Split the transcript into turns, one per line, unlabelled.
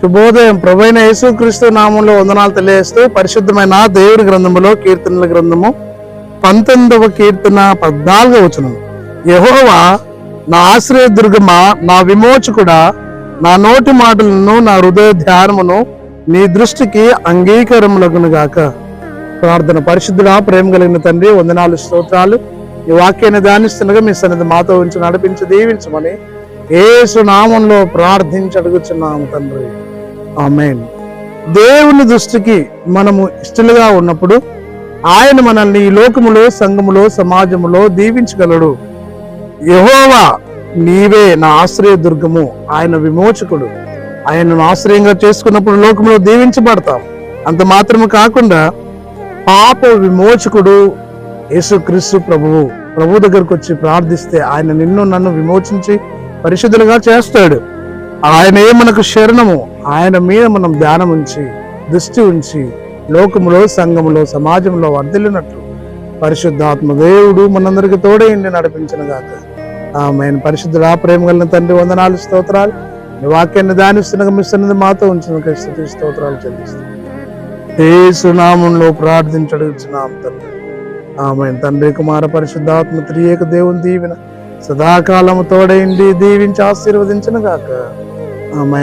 శుభోదయం. ప్రభైన యేసుక్రీస్తు నామంలో వందనాలు తెలియజేస్తూ పరిశుద్ధమైన దేవుడి గ్రంథములో కీర్తనల గ్రంథము పంతొమ్మిదవ కీర్తన పద్నాలుగవ వచనం. యహోవా నా ఆశ్రయ దుర్గమ నా విమోచకుడా నా నోటి మాటలను నా హృదయ ధ్యానమును నీ దృష్టికి అంగీకారములగును గాక. ప్రార్థన పరిశుద్ధుడా ప్రేమ కలిగిన తండ్రి వందనాలు స్తోత్రాలు. ఈ వాక్యాన్ని ధ్యానిస్తుండగా మీ సన్నిధి మాతో ఉంచి నడిపించి దీవించమని ఏసు నామంలో ప్రార్థించి అడుగుచున్నాము తండ్రి. ఆమెన్. దేవుని దృష్టికి మనము ఇష్టలుగా ఉన్నప్పుడు ఆయన మనల్ని ఈ లోకములో సంఘములో సమాజములో దీవించగలడు. యహోవా నీవే నా ఆశ్రయ దుర్గము ఆయన విమోచకుడు. ఆయనను ఆశ్రయంగా చేసుకున్నప్పుడు లోకంలో దీవించబడతాం. అంత మాత్రమే కాకుండా పాప విమోచకుడు యేసుక్రీస్తు ప్రభువు ప్రభు దగ్గరకు వచ్చి ప్రార్థిస్తే ఆయన నిన్ను నన్ను విమోచించి పరిశుద్ధులుగా చేస్తాడు. ఆయనే మనకు శరణము? ఆయన మీద మనం ధ్యానం ఉంచి దృష్టి ఉంచి లోకములో సంఘములో సమాజంలో వర్ధిల్లినట్లు పరిశుద్ధాత్మ దేవుడు మనందరికి తోడైండి నడిపించిన గాక. ఆమె పరిశుద్ధుడా ప్రేమ కలిగిన తండ్రి వందనాలు స్తోత్రాలు. నీ వాక్యాన్ని దానిస్తున్న మిస్తున్నది మాతో ఉంచిన స్థుతి స్తోత్రాలు చెల్లిస్తాం ఏసు నామంలో ప్రార్థించడుచున్నాం తండ్రి. ఆమె తండ్రి కుమార పరిశుద్ధాత్మ త్రియేక దేవుని దీవెన సదాకాలము తోడైండి దీవించి ఆశీర్వదించిన గాక. ఆమె